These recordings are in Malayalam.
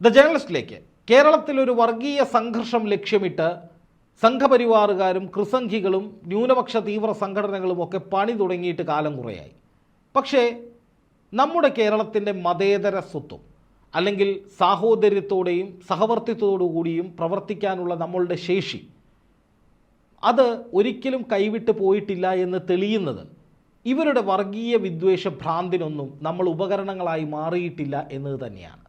ദ ജേർണലിസ്റ്റിലേക്ക് കേരളത്തിൽ ഒരു വർഗീയ സംഘർഷം ലക്ഷ്യമിട്ട് സംഘപരിവാറുകാരും ക്രിസംഖികളും ന്യൂനപക്ഷ തീവ്ര സംഘടനകളും ഒക്കെ പണി തുടങ്ങിയിട്ട് കാലം കുറയായി. പക്ഷേ നമ്മുടെ കേരളത്തിന്റെ മതേതര സ്വത്തും അല്ലെങ്കിൽ സാഹോദര്യത്തോടെയും സഹവർത്തിത്വത്തോടുകൂടിയും പ്രവർത്തിക്കാനുള്ള നമ്മളുടെ ശേഷി അത് ഒരിക്കലും കൈവിട്ട് പോയിട്ടില്ല എന്ന് തെളിയുന്നത് ഇവരുടെ വർഗീയ വിദ്വേഷ ഭ്രാന്തിനൊന്നും നമ്മൾ ഉപകരണങ്ങളായി മാറിയിട്ടില്ല എന്നത് തന്നെയാണ്.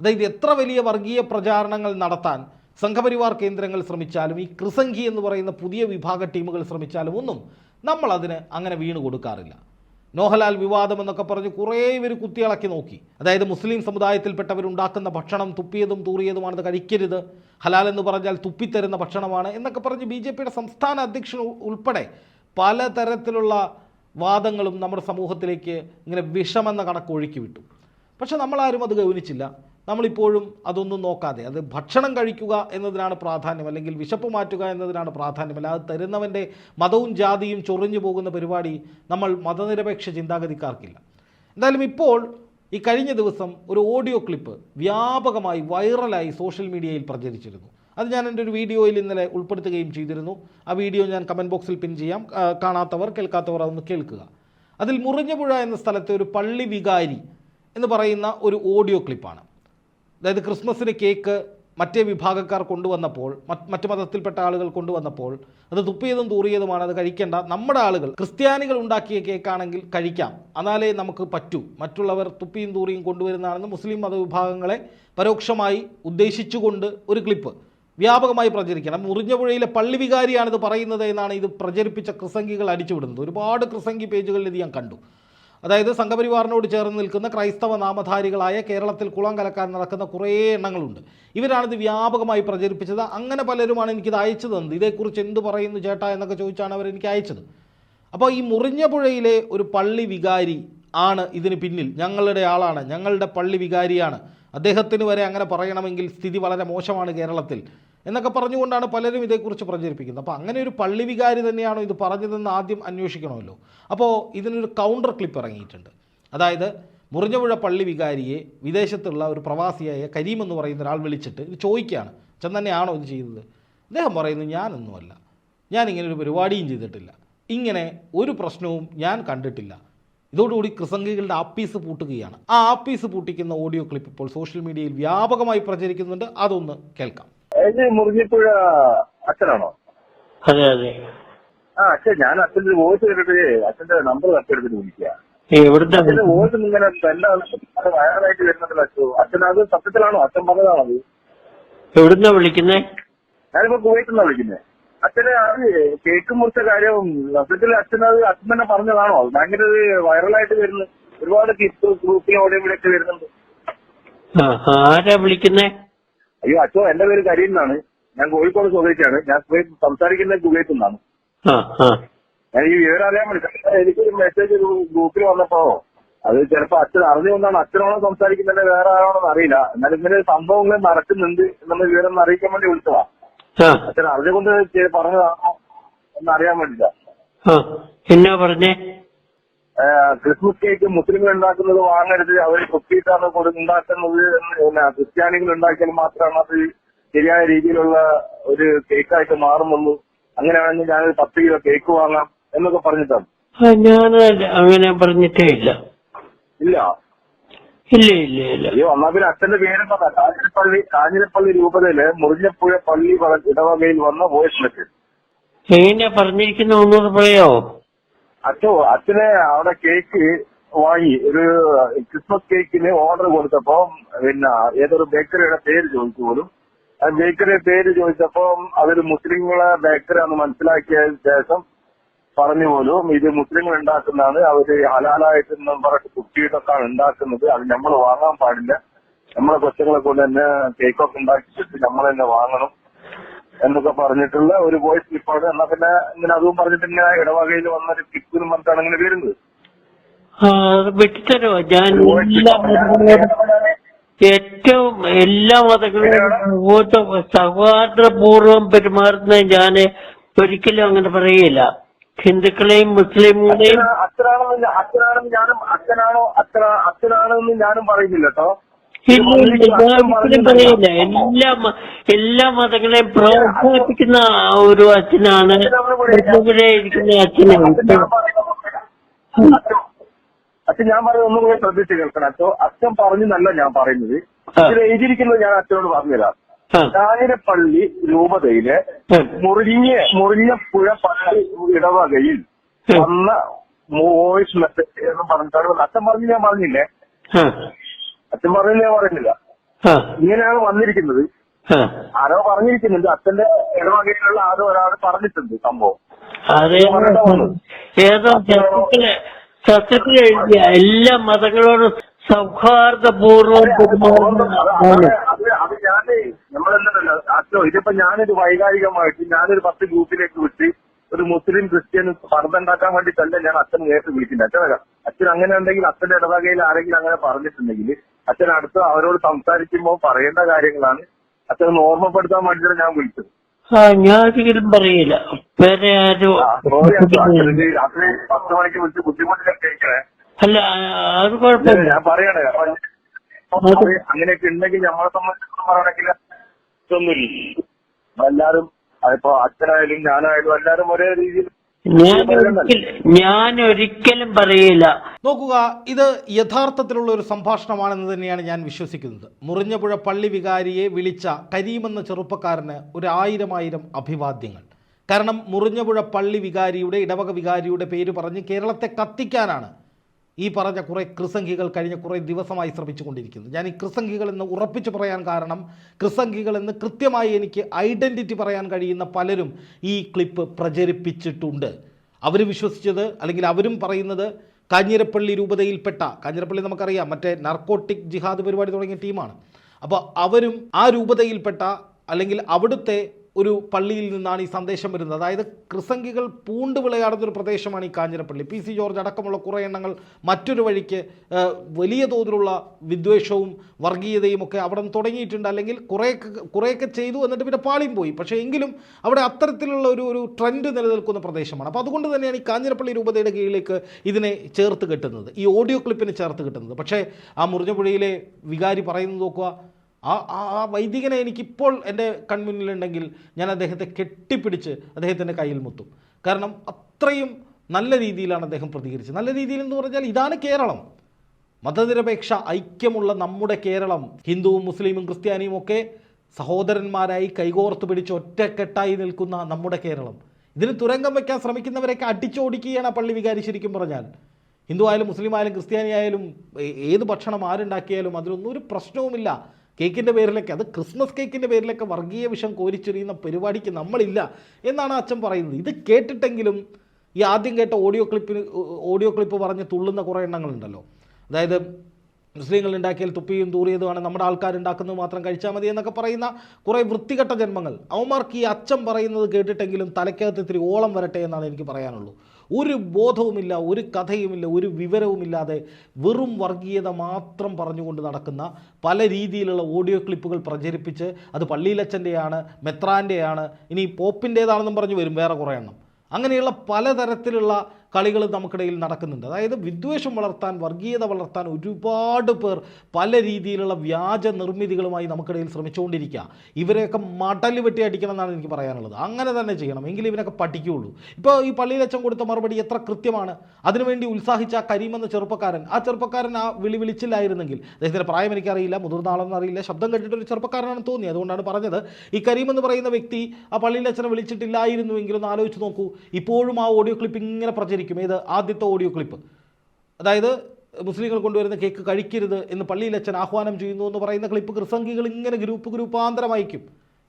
അതായത് എത്ര വലിയ വർഗീയ പ്രചാരണങ്ങൾ നടത്താൻ സംഘപരിവാർ കേന്ദ്രങ്ങൾ ശ്രമിച്ചാലും ഈ ക്രിസംഖി എന്ന് പറയുന്ന പുതിയ വിഭാഗ ടീമുകൾ ശ്രമിച്ചാലും ഒന്നും നമ്മൾ അതിന് അങ്ങനെ വീണ് കൊടുക്കാറില്ല. നോഹലാൽ വിവാദം എന്നൊക്കെ പറഞ്ഞ് കുറേ ഇവർ കുത്തിയിളക്കി നോക്കി. അതായത് മുസ്ലിം സമുദായത്തിൽപ്പെട്ടവരുണ്ടാക്കുന്ന ഭക്ഷണം തുപ്പിയതും തൂറിയതുമാണത് കഴിക്കരുത്. ഹലാൽ എന്ന് പറഞ്ഞാൽ തുപ്പിത്തരുന്ന ഭക്ഷണമാണ് എന്നൊക്കെ പറഞ്ഞ് ബി ജെ പിയുടെ സംസ്ഥാന അധ്യക്ഷൻ ഉൾപ്പെടെ പലതരത്തിലുള്ള വാദങ്ങളും നമ്മുടെ സമൂഹത്തിലേക്ക് ഇങ്ങനെ വിഷമെന്ന കണക്ക് ഒഴുക്കി വിട്ടു. പക്ഷെ നമ്മളാരും അത് ഗൗനിച്ചില്ല. നമ്മളിപ്പോഴും അതൊന്നും നോക്കാതെ അത് ഭക്ഷണം കഴിക്കുക എന്നതിനാണ് പ്രാധാന്യം അല്ലെങ്കിൽ വിശപ്പ് മാറ്റുക എന്നതിനാണ് പ്രാധാന്യം അല്ല അത് തരുന്നവന്റെ മതവും ജാതിയും ചൊറിഞ്ഞു പോകുന്ന പരിപാടി നമ്മൾ മതനിരപേക്ഷ ചിന്താഗതിക്കാർക്കില്ല. എന്തായാലും ഇപ്പോൾ ഈ കഴിഞ്ഞ ദിവസം ഒരു ഓഡിയോ ക്ലിപ്പ് വ്യാപകമായി വൈറലായി സോഷ്യൽ മീഡിയയിൽ പ്രചരിച്ചിരുന്നു. അത് ഞാൻ എന്റെ ഒരു വീഡിയോയിൽ ഇന്നലെ ഉൾപ്പെടുത്തുകയും ചെയ്തിരുന്നു. ആ വീഡിയോ ഞാൻ കമന്റ് ബോക്സിൽ പിൻ ചെയ്യാം. കാണാത്തവർ കേൾക്കാത്തവർ അതൊന്ന് കേൾക്കുക. അതിൽ മുറിഞ്ഞപുഴ എന്ന സ്ഥലത്തെ ഒരു പള്ളി വികാരി എന്ന് പറയുന്ന ഒരു ഓഡിയോ ക്ലിപ്പാണ്. അതായത് ക്രിസ്മസിന് കേക്ക് മറ്റേ വിഭാഗക്കാർ കൊണ്ടുവന്നപ്പോൾ മറ്റ് മതത്തിൽപ്പെട്ട ആളുകൾ കൊണ്ടുവന്നപ്പോൾ അത് തുപ്പിയതും തൂറിയതുമാണ് അത് കഴിക്കേണ്ട. നമ്മുടെ ആളുകൾ ക്രിസ്ത്യാനികൾ ഉണ്ടാക്കിയ കേക്കാണെങ്കിൽ കഴിക്കാം. എന്നാലേ നമുക്ക് പറ്റൂ. മറ്റുള്ളവർ തുപ്പിയും തൂറിയും കൊണ്ടുവരുന്നതാണെന്ന് മുസ്ലിം മതവിഭാഗങ്ങളെ പരോക്ഷമായി ഉദ്ദേശിച്ചുകൊണ്ട് ഒരു ക്ലിപ്പ് വ്യാപകമായി പ്രചരിക്കണം. മുറിഞ്ഞപുഴയിലെ പള്ളി വികാരിയാണ് ഇത് പറയുന്നത് എന്നാണ് ഇത് പ്രചരിപ്പിച്ച ക്രിസംഗികൾ അടിച്ചുവിടുന്നത്. ഒരുപാട് ക്രിസംഗി പേജുകളിൽ ഇത് ഞാൻ കണ്ടു. അതായത് സംഘപരിവാറിനോട് ചേർന്ന് നിൽക്കുന്ന ക്രൈസ്തവ നാമധാരികളായ കേരളത്തിൽ കുളം കലക്കാൻ നടക്കുന്ന കുറേ എണ്ണങ്ങളുണ്ട്. ഇവരാണിത് വ്യാപകമായി പ്രചരിപ്പിച്ചത്. അങ്ങനെ പലരുമാണ് എനിക്കിത് അയച്ചു തന്നത് ഇതേക്കുറിച്ച് എന്ത് പറയുന്നു ചേട്ടാ എന്നൊക്കെ ചോദിച്ചാണ് അവർ എനിക്ക് അയച്ചത്. അപ്പോൾ ഈ മുറിഞ്ഞപുഴയിലെ ഒരു പള്ളി വികാരി ആണ് ഇതിന് പിന്നിൽ. ഞങ്ങളുടെ ആളാണ്. ഞങ്ങളുടെ പള്ളി വികാരിയാണ്. അദ്ദേഹത്തിന് വരെ അങ്ങനെ പറയണമെങ്കിൽ സ്ഥിതി വളരെ മോശമാണ് കേരളത്തിൽ. എന്നൊക്കെ പറഞ്ഞുകൊണ്ടാണ് പലരും ഇതേക്കുറിച്ച് പ്രചരിപ്പിക്കുന്നത്. അപ്പോൾ അങ്ങനെ ഒരു പള്ളി വികാരി തന്നെയാണോ ഇത് പറഞ്ഞതെന്ന് ആദ്യം അന്വേഷിക്കണമല്ലോ. അപ്പോൾ ഇതിനൊരു കൗണ്ടർ ക്ലിപ്പ് ഇറങ്ങിയിട്ടുണ്ട്. അതായത് മുറിഞ്ഞപുഴ പള്ളി വികാരിയെ വിദേശത്തുള്ള ഒരു പ്രവാസിയായ കരീം എന്ന് പറയുന്ന ഒരാൾ വിളിച്ചിട്ട് ഇത് ചോദിക്കുകയാണ്. ചെന്നെയാണോ ഇത് ചെയ്തത്? അദ്ദേഹം പറയുന്നു ഞാനൊന്നുമല്ല. ഞാനിങ്ങനെ ഒരു പരിപാടിയും ചെയ്തിട്ടില്ല. ഇങ്ങനെ ഒരു പ്രശ്നവും ഞാൻ കണ്ടിട്ടില്ല. ഇതോടുകൂടി ക്രിസംഗികളുടെ ആപ്പീസ് പൂട്ടുകയാണ്. ആ ആപ്പീസ് പൂട്ടിക്കുന്ന ഓഡിയോ ക്ലിപ്പ് ഇപ്പോൾ സോഷ്യൽ മീഡിയയിൽ വ്യാപകമായി പ്രചരിക്കുന്നുണ്ട്. അതൊന്ന് കേൾക്കാം. മുറിഞ്ഞിപ്പുഴ അച്ഛനാണോ? അതെ അതെ. ആ അച്ഛൻ ഞാൻ അച്ഛന്റെ വോയിസ് കേട്ടിട്ട് അച്ഛന്റെ നമ്പർ തട്ടിയെടുത്തിട്ട് വിളിക്കുക അച്ഛന്റെ വോയിസ് ഇങ്ങനെ എന്താണ് വയറായിട്ട് വരുന്നുണ്ടല്ലോ അച്ഛൻ അച്ഛൻ അത് സത്യത്തിലാണോ? അച്ഛൻ പറഞ്ഞതാണോ അത്? എവിടുന്നാ വിളിക്കുന്നേ? ഞാനിപ്പോ കുവൈറ്റ് വിളിക്കുന്നത് അച്ഛന് അത് കേക്ക് മുറിച്ച കാര്യം സത്യത്തിൽ അച്ഛൻ അത് അച്ഛൻ തന്നെ പറഞ്ഞതാണോ? അത് ഭയങ്കര വൈറലായിട്ട് വരുന്നു. ഒരുപാട് കിസ് ഗ്രൂപ്പിലും അവിടെ ഇവിടെ ഒക്കെ വരുന്നുണ്ട് ആരാ വിളിക്കുന്നേ? അയ്യോ അച്ഛോ എന്റെ പേര് കരീം എന്നാണ് ഞാൻ കോഴിക്കോട് സ്വദേശിയാണ്. ഞാൻ സംസാരിക്കുന്ന സംസാരിക്കുന്നത് കുവൈത്തിൽ നിന്നാണ് ഞാൻ ഈ വിവരം അറിയാൻ വേണ്ടി എനിക്കൊരു മെസ്സേജ് ഒരു ഗ്രൂപ്പിൽ വന്നപ്പോ അത് ചിലപ്പോ അച്ഛൻ അറിഞ്ഞുകൊണ്ടാണ് അച്ഛനോട് സംസാരിക്കുന്നത് വേറെ ആരാണോന്ന് അറിയില്ല. എന്നാലും ഇങ്ങനെ സംഭവങ്ങൾ നടക്കുന്നുണ്ട് എന്നുള്ള വിവരം അറിയിക്കാൻ വേണ്ടി വിളിച്ചതാ. അച്ഛൻ അറിഞ്ഞുകൊണ്ട് പറഞ്ഞതാണോ എന്നറിയാൻ വേണ്ടിട്ടാ. എന്നാ പറഞ്ഞേ? ക്രിസ്മസ് കേക്ക് മുസ്ലിങ്ങൾ ഉണ്ടാക്കുന്നത് വാങ്ങരുത്. അവർ കുത്തിയിട്ടാണ് ഉണ്ടാക്കുന്നത് എന്ന് ക്രിസ്ത്യാനികൾ ഉണ്ടാക്കിയാൽ മാത്രമാണ് അത് ശരിയായ രീതിയിലുള്ള ഒരു കേക്കായിട്ട് മാറുന്നുള്ളൂ. അങ്ങനെയാണെങ്കിൽ ഞാൻ പത്ത് കിലോ കേക്ക് വാങ്ങാം എന്നൊക്കെ പറഞ്ഞിട്ടാണ്. ഞാൻ അങ്ങനെ പറഞ്ഞിട്ടേ ഇല്ല. ഇല്ല. ഇല്ല ഇല്ല ഇല്ല. ഈ ഒന്നാം പിന്നെ അച്ഛന്റെ പേരെന്താ? കാഞ്ഞിരപ്പള്ളി കാഞ്ഞിരപ്പള്ളി രൂപതയിൽ മുറിഞ്ഞപ്പുഴ പള്ളി വള- ഇടവകയിൽ വന്ന വോയിസ് മെസ്സേജ് എങ്ങനെയാ പറഞ്ഞിരിക്കുന്ന ഒന്നുകൂടെ പറയാവോ? അച്ഛോ അച്ഛനെ അവിടെ കേക്ക് വാങ്ങി ഒരു ക്രിസ്മസ് കേക്കിന് ഓർഡർ കൊടുത്തപ്പോ പിന്നെ ഏതൊരു ബേക്കറിയുടെ പേര് ചോദിച്ചു പോലും. ആ ബേക്കറിയുടെ പേര് ചോദിച്ചപ്പോ അതൊരു മുസ്ലിങ്ങളെ ബേക്കറി ആണെന്ന് മനസ്സിലാക്കിയ ശേഷം പറഞ്ഞു പോലും ഇത് മുസ്ലിങ്ങൾ ഉണ്ടാക്കുന്നതാണ് അവർ ഹലാലായിട്ട് പറഞ്ഞിട്ട് കുട്ടിയിട്ടൊക്കെയാണ് ഉണ്ടാക്കുന്നത്. അത് നമ്മൾ വാങ്ങാൻ പാടില്ല. നമ്മളെ കൊച്ചുങ്ങളെ കൊണ്ട് തന്നെ കേക്കൊക്കെ ഉണ്ടാക്കിയിട്ട് നമ്മൾ തന്നെ വാങ്ങണം എന്നൊക്കെ പറഞ്ഞിട്ടുള്ള ഒരു വോയിസ് ക്ലിപ്പാണ് എന്നാ പിന്നെ ഇങ്ങനെ അതും പറഞ്ഞിട്ട് ഇങ്ങനെ ഇടവകയിൽ വന്നൊരു ക്ലിപ്പ് എന്ന് പറഞ്ഞിട്ടാണ് ഇങ്ങനെ വരുന്നത്. വെട്ടിത്തരോ ഞാൻ ഏറ്റവും എല്ലാ മതങ്ങളും സൗഹാർദ്ദപൂർവം പെരുമാറുന്ന ഞാൻ ഒരിക്കലും അങ്ങനെ പറയില്ല ഹിന്ദുക്കളെയും അച്ഛനാ- അച്ഛനാണെന്ന് അച്ഛനാണെന്ന് ഞാനും അച്ഛനാണോ അച്ഛനാ അച്ഛനാണെന്ന് ഞാനും പറയുന്നില്ല കേട്ടോ. പറയില്ല? എല്ലാ എല്ലാ മതങ്ങളെയും പ്രോത്സാഹിപ്പിക്കുന്ന ഒരു അച്ഛനാണ്. ഇരിക്കുന്ന അച്ഛനാണ് അച്ഛൻ ഞാൻ പറയുന്നത് ഞാൻ പറയുന്നത് ഒന്നും കൂടെ ശ്രദ്ധിച്ച് കേൾക്കണം. അച്ഛൻ പറഞ്ഞു നല്ല ഞാൻ പറയുന്നത്. ഇതിൽ എഴുതിയിരിക്കുന്നത് ഞാൻ അച്ഛനോട് പറഞ്ഞുതരാം. ആ, രൂപതയിൽ മുറിഞ്ഞ മുറിഞ്ഞപ്പുഴ പള്ളി ഇടവകയിൽ വന്ന വോയിസ് മെസ്സേജ് എന്ന് പറഞ്ഞിട്ടാണ് അച്ഛൻ പറഞ്ഞു ഞാൻ പറഞ്ഞില്ലേ? അച്ഛൻ പറഞ്ഞു ഞാൻ പറഞ്ഞില്ല. ഇങ്ങനെയാണ് വന്നിരിക്കുന്നത്. ആരോ പറഞ്ഞിരിക്കുന്നുണ്ട്. അച്ഛന്റെ ഇടവകയിലുള്ള ആരോ ഒരാൾ പറഞ്ഞിട്ടുണ്ട് സംഭവം. ഏതോ സത്യത്തിൽ എഴുതിയ എല്ലാ മതങ്ങളോടും സൗഹാർദ്ദപൂർവം അത് ആണ്. നമ്മളെന്തല്ലോ അച്ഛോ ഇതിപ്പോ ഞാനൊരു വൈകാരികമായിട്ട് ഞാനൊരു പത്ത് ഗ്രൂപ്പിലേക്ക് വിട്ട് ഒരു മുസ്ലിം ക്രിസ്ത്യൻ പറഞ്ഞുണ്ടാക്കാൻ ഉണ്ടാക്കാൻ തന്നെ ഞാൻ അച്ഛൻ നേരിട്ട് വിളിക്കുന്നത് അച്ഛനക അച്ഛൻ അങ്ങനെ ഉണ്ടെങ്കിൽ അച്ഛന്റെ ഇടവകയിൽ ആരെങ്കിലും അങ്ങനെ പറഞ്ഞിട്ടുണ്ടെങ്കിൽ അച്ഛൻ അടുത്ത് അവരോട് സംസാരിക്കുമ്പോൾ പറയേണ്ട കാര്യങ്ങളാണ്. അച്ഛനെ ഓർമ്മപ്പെടുത്താൻ വേണ്ടിയിട്ടാണ് ഞാൻ വിളിച്ചത്. ഞാനൊരിക്കലും പറയില്ല. പത്ത് മണിക്ക് വിളിച്ച് ബുദ്ധിമുട്ടിലൊക്കെ അല്ല അത് കുഴപ്പമില്ല. ഞാൻ പറയണേ അങ്ങനെയൊക്കെ ഉണ്ടെങ്കിൽ നമ്മളെ സംബന്ധിച്ചിടത്തോളം പറയണമെങ്കിൽ ഇതൊന്നുമില്ല. എല്ലാരും അതിപ്പോ അച്ഛനായാലും ഞാനായാലും എല്ലാരും ഒരേ രീതിയിൽ ഞാൻ ഒരിക്കലും ഞാൻ ഒരിക്കലും പറയില്ല. നോക്കുക ഇത് യഥാർത്ഥത്തിലുള്ള ഒരു സംഭാഷണമാണെന്ന് തന്നെയാണ് ഞാൻ വിശ്വസിക്കുന്നത്. മുറിഞ്ഞപുഴ പള്ളി വികാരിയെ വിളിച്ച കരീമെന്ന ചെറുപ്പക്കാരന് ഒരു ആയിരം ആയിരം അഭിവാദ്യങ്ങൾ. കാരണം മുറിഞ്ഞപുഴ പള്ളി വികാരിയുടെ ഇടവക വികാരിയുടെ പേര് പറഞ്ഞ് കേരളത്തെ കത്തിക്കാനാണ് ഈ പറഞ്ഞ കുറേ ക്രിസംഖികൾ കഴിഞ്ഞ കുറേ ദിവസമായി ശ്രമിച്ചുകൊണ്ടിരിക്കുന്നു. ഞാൻ ഈ ക്രിസംഖികൾ എന്ന് ഉറപ്പിച്ച് പറയാൻ കാരണം ക്രിസംഖികൾ എന്ന് കൃത്യമായി എനിക്ക് ഐഡന്റിറ്റി പറയാൻ കഴിയുന്ന പലരും ഈ ക്ലിപ്പ് പ്രചരിപ്പിച്ചിട്ടുണ്ട്. അവർ വിശ്വസിച്ചത് അല്ലെങ്കിൽ അവരും പറയുന്നത് കാഞ്ഞിരപ്പള്ളി രൂപതയിൽപ്പെട്ട കാഞ്ഞിരപ്പള്ളി നമുക്കറിയാം മറ്റേ നർക്കോട്ടിക് ജിഹാദ് പരിപാടി തുടങ്ങിയ ടീമാണ്. അപ്പോൾ അവരും ആ രൂപതയിൽപ്പെട്ട അല്ലെങ്കിൽ അവിടുത്തെ ഒരു പള്ളിയിൽ നിന്നാണ് ഈ സന്ദേശം വരുന്നത്. അതായത് ക്രിസംഗികൾ പൂണ്ട് വിളയാടുന്ന ഒരു പ്രദേശമാണ് ഈ കാഞ്ഞിരപ്പള്ളി. പി സി ജോർജ് അടക്കമുള്ള കുറേ എണ്ണങ്ങൾ മറ്റൊരു വഴിക്ക് വലിയ തോതിലുള്ള വിദ്വേഷവും വർഗീയതയും ഒക്കെ അവിടെ നിന്ന് തുടങ്ങിയിട്ടുണ്ട്. അല്ലെങ്കിൽ കുറേയൊക്കെ കുറേയൊക്കെ ചെയ്തു എന്നിട്ട് പിന്നെ പാളിയും പോയി. പക്ഷേ എങ്കിലും അവിടെ അത്തരത്തിലുള്ള ഒരു ഒരു ട്രെൻഡ് നിലനിൽക്കുന്ന പ്രദേശമാണ്. അപ്പോൾ അതുകൊണ്ട് തന്നെയാണ് ഈ കാഞ്ഞിരപ്പള്ളി രൂപതയുടെ കീഴിലേക്ക് ഇതിനെ ചേർത്ത് കെട്ടുന്നത്. ഈ ഓഡിയോ ക്ലിപ്പിനെ ചേർത്ത് കെട്ടുന്നത്. പക്ഷേ ആ മുറിഞ്ഞപുഴയിലെ വികാരി പറയുന്നത് നോക്കുക. ആ ആ വൈദികനെ എനിക്കിപ്പോൾ എന്റെ കൺമുന്നിലുണ്ടെങ്കിൽ ഞാൻ അദ്ദേഹത്തെ കെട്ടിപ്പിടിച്ച് അദ്ദേഹത്തിന്റെ കയ്യിൽ മുത്തും. കാരണം അത്രയും നല്ല രീതിയിലാണ് അദ്ദേഹം പ്രതികരിച്ചത്. നല്ല രീതിയിൽ എന്ന് പറഞ്ഞാൽ ഇതാണ് കേരളം. മതനിരപേക്ഷ ഐക്യമുള്ള നമ്മുടെ കേരളം. ഹിന്ദുവും മുസ്ലിമും ക്രിസ്ത്യാനിയും ഒക്കെ സഹോദരന്മാരായി കൈകോർത്ത് പിടിച്ച് ഒറ്റക്കെട്ടായി നിൽക്കുന്ന നമ്മുടെ കേരളം. ഇതിന് തുരങ്കം വയ്ക്കാൻ ശ്രമിക്കുന്നവരെയൊക്കെ അടിച്ചോടിക്കുകയാണ് പള്ളി വികാരി ശരിക്കും പറഞ്ഞാൽ. ഹിന്ദു ആയാലും മുസ്ലിം ആയാലും ക്രിസ്ത്യാനി ആയാലും ഏത് ഭക്ഷണം ആരുണ്ടാക്കിയാലും അതിലൊന്നും ഒരു പ്രശ്നവുമില്ല. കേക്കിന്റെ പേരിലൊക്കെ അത് ക്രിസ്മസ് കേക്കിന്റെ പേരിലൊക്കെ വർഗീയ വിഷം കോരിച്ചൊരിയുന്ന പരിപാടിക്ക് നമ്മളില്ല എന്നാണ് അച്ഛൻ പറയുന്നത്. ഇത് കേട്ടിട്ടെങ്കിലും ഈ ആദ്യം കേട്ട ഓഡിയോ ക്ലിപ്പിന് ഓഡിയോ ക്ലിപ്പ് പറഞ്ഞ് തുള്ളുന്ന കുറേ എണ്ണങ്ങളുണ്ടല്ലോ. അതായത് മുസ്ലിങ്ങൾ ഉണ്ടാക്കിയാൽ തുപ്പിയും തൂറിയതുമാണ് നമ്മുടെ ആൾക്കാർ ഉണ്ടാക്കുന്നത് മാത്രം കഴിച്ചാൽ മതി എന്നൊക്കെ പറയുന്ന കുറേ വൃത്തികെട്ട ജന്മങ്ങൾ. അവന്മാർക്ക് ഈ അച്ഛൻ പറയുന്നത് കേട്ടിട്ടെങ്കിലും തലയ്ക്കകത്ത് ഇത്തിരി ഓളം വരട്ടെ എന്നാണ് എനിക്ക് പറയാനുള്ളൂ. ഒരു ബോധവുമില്ല ഒരു കഥയുമില്ല ഒരു വിവരവുമില്ലാതെ വെറും വർഗീയത മാത്രം പറഞ്ഞുകൊണ്ട് നടക്കുന്ന പല രീതിയിലുള്ള ഓഡിയോ ക്ലിപ്പുകൾ പ്രചരിപ്പിച്ച് അത് പള്ളിയിലച്ചന്റെയാണ് മെത്രാന്റെയാണ് ഇനി പോപ്പിന്റേതാണെന്നും പറഞ്ഞു വരും വേറെ കുറേ എണ്ണം. അങ്ങനെയുള്ള പലതരത്തിലുള്ള കളികൾ നമുക്കിടയിൽ നടക്കുന്നുണ്ട്. അതായത് വിദ്വേഷം വളർത്താൻ വർഗീയത വളർത്താൻ ഒരുപാട് പേർ പല രീതിയിലുള്ള വ്യാജ നിർമ്മിതികളുമായി നമുക്കിടയിൽ ശ്രമിച്ചുകൊണ്ടിരിക്കുക. ഇവരെയൊക്കെ മടൽ വെട്ടി അടിക്കണം എന്നാണ് എനിക്ക് പറയാനുള്ളത്. അങ്ങനെ തന്നെ ചെയ്യണം. എങ്കിലും ഇവനൊക്കെ പഠിക്കുകയുള്ളൂ. ഇപ്പോൾ ഈ പള്ളിയിലച്ചൻ കൊടുത്ത മറുപടി എത്ര കൃത്യമാണ്. അതിനുവേണ്ടി ഉത്സാഹിച്ച കരീം എന്ന ചെറുപ്പക്കാരൻ ആ ചെറുപ്പക്കാരൻ ആ വിളി വിളിച്ചില്ലായിരുന്നെങ്കിൽ അദ്ദേഹത്തിന്റെ പ്രായം എനിക്കറിയില്ല മുതിർന്ന ആളെന്ന് അറിയില്ല ശബ്ദം കേട്ടിട്ട് ഒരു ചെറുപ്പക്കാരനാണെന്ന് തോന്നി. അതുകൊണ്ടാണ് പറഞ്ഞത് ഈ കരീം എന്ന് പറയുന്ന വ്യക്തി ആ പള്ളിയിലച്ചനെ വിളിച്ചിട്ടില്ലായിരുന്നുവെങ്കിലും ഒന്ന് ആലോചിച്ച് നോക്കൂ. ഇപ്പോഴും ആ ഓഡിയോ ക്ലിപ്പ് ഇങ്ങനെ പ്രചരിക്കും. ഏത് ആദ്യത്തെ ഓഡിയോ ക്ലിപ്പ് അതായത് മുസ്ലിങ്ങൾ കൊണ്ടുവരുന്ന കേക്ക് കഴിക്കരുത് എന്ന് പള്ളിയിലച്ഛൻ ആഹ്വാനം ചെയ്യുന്നു എന്ന് പറയുന്ന ക്ലിപ്പ് ക്രിസംഗികൾ ഇങ്ങനെ ഗ്രൂപ്പ് ഗ്രൂപ്പാന്തരം അയക്കും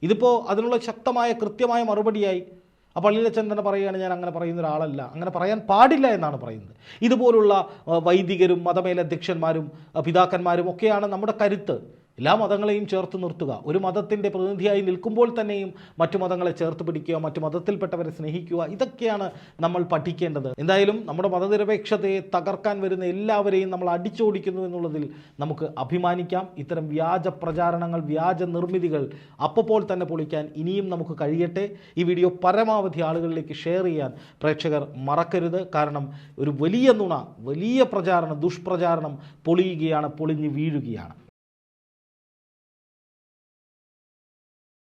ഇതിപ്പോൾ അതിനുള്ള ശക്തമായ കൃത്യമായ മറുപടിയായി ആ പള്ളിയിലച്ഛൻ തന്നെ പറയുകയാണ് ഞാൻ അങ്ങനെ പറയുന്ന ഒരാളല്ല. അങ്ങനെ പറയാൻ പാടില്ല എന്നാണ് പറയുന്നത്. ഇതുപോലുള്ള വൈദികരും മതമേലധ്യക്ഷന്മാരും പിതാക്കന്മാരും ഒക്കെയാണ് നമ്മുടെ കരുത്ത്. എല്ലാ മതങ്ങളെയും ചേർത്ത് നിർത്തുക. ഒരു മതത്തിന്റെ പ്രതിനിധിയായി നിൽക്കുമ്പോൾ തന്നെയും മറ്റു മതങ്ങളെ ചേർത്ത് പിടിക്കുക മറ്റു മതത്തിൽപ്പെട്ടവരെ സ്നേഹിക്കുക ഇതൊക്കെയാണ് നമ്മൾ പഠിക്കേണ്ടത്. എന്തായാലും നമ്മുടെ മതനിരപേക്ഷതയെ തകർക്കാൻ വരുന്ന എല്ലാവരെയും നമ്മൾ അടിച്ചോടിക്കുന്നു എന്നുള്ളതിൽ നമുക്ക് അഭിമാനിക്കാം. ഇത്തരം വ്യാജ പ്രചാരണങ്ങൾ വ്യാജ നിർമ്മിതികൾ അപ്പോൾ തന്നെ പൊളിക്കാൻ ഇനിയും നമുക്ക് കഴിയട്ടെ. ഈ വീഡിയോ പരമാവധി ആളുകളിലേക്ക് ഷെയർ ചെയ്യാൻ പ്രേക്ഷകർ മറക്കരുത്. കാരണം ഒരു വലിയ നുണ വലിയ പ്രചാരണം ദുഷ്പ്രചാരണം പൊളിയുകയാണ് പൊളിഞ്ഞ് വീഴുകയാണ്.